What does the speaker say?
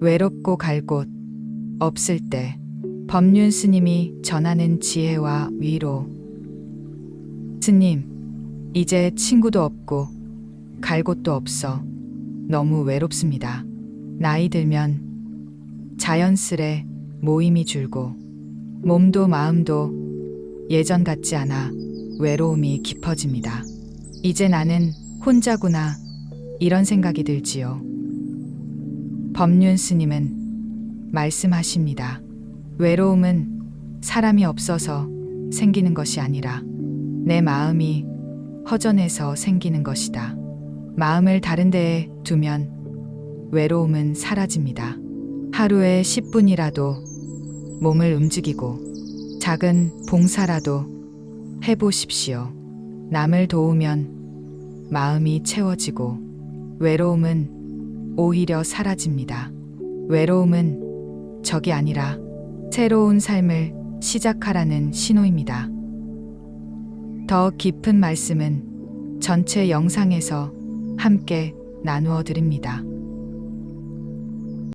외롭고 갈 곳 없을 때 법륜 스님이 전하는 지혜와 위로 스님 이제 친구도 없고 갈 곳도 없어 너무 외롭습니다. 나이 들면 자연스레 모임이 줄고 몸도 마음도 예전 같지 않아 외로움이 깊어집니다. 이제 나는 혼자구나 이런 생각이 들지요. 법륜 스님은 말씀하십니다. 외로움은 사람이 없어서 생기는 것이 아니라 내 마음이 허전해서 생기는 것이다. 마음을 다른 데에 두면 외로움은 사라집니다. 하루에 10분이라도 몸을 움직이고 작은 봉사라도 해보십시오. 남을 도우면 마음이 채워지고 외로움은 오히려 사라집니다. 외로움은 적이 아니라 새로운 삶을 시작하라는 신호입니다. 더 깊은 말씀은 전체 영상에서 함께 나누어 드립니다.